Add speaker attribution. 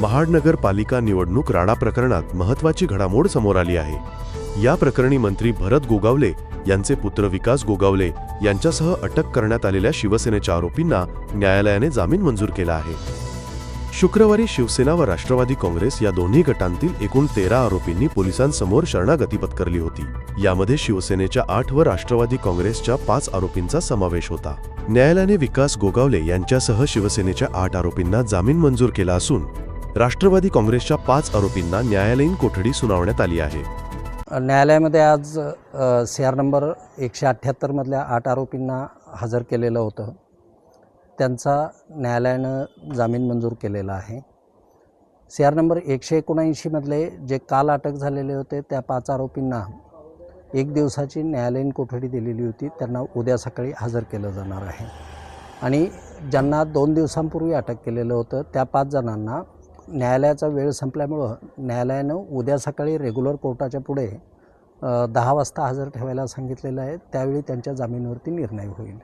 Speaker 1: महाडनगरपालिका निवडणूक राडा प्रकरणात महत्वाची घडामोड समोर आली आहे. या प्रकरणी मंत्री भरत गोगावले यांचे पुत्र विकास गोगावले यांच्यासह अटक करण्यात आलेल्या शिवसेनेच्या आरोपींना न्यायालयाने जामीन मंजूर केला आहे. शुक्रवारी शिवसेना व राष्ट्रवादी काँग्रेस या दोन्ही गटांतील एकूण तेरा आरोपींनी पोलिसांसमोर शरणागती पत्करली होती. यामध्ये शिवसेनेच्या आठ व राष्ट्रवादी काँग्रेसच्या पाच आरोपींचा समावेश होता. न्यायालयाने विकास गोगावले यांच्यासह शिवसेनेच्या आठ आरोपींना जामीन मंजूर केला असून राष्ट्रवादी काँग्रेसच्या पाच आरोपींना न्यायालयीन कोठडी सुनावण्यात आली आहे.
Speaker 2: न्यायालयामध्ये आज सी आर नंबर एकशे अठ्ठ्याहत्तरमधल्या आठ आरोपींना हजर केलेलं होतं. त्यांचा न्यायालयानं जामीन मंजूर केलेला आहे. सी आर नंबर एकशे एकोणऐंशीमधले जे काल अटक झालेले होते त्या पाच आरोपींना एक दिवसाची न्यायालयीन कोठडी दिलेली होती. त्यांना उद्या सकाळी हजर केलं जाणार आहे. आणि ज्यांना दोन दिवसांपूर्वी अटक केलेलं होतं त्या पाच जणांना न्यायालयाचा वेळ संपल्यामुळं न्यायालयानं उद्या सकाळी रेग्युलर कोर्टाच्या पुढे दहा वाजता हजर ठेवायला सांगितलेलं आहे. त्यावेळी त्यांच्या जामीनवरती निर्णय होईल.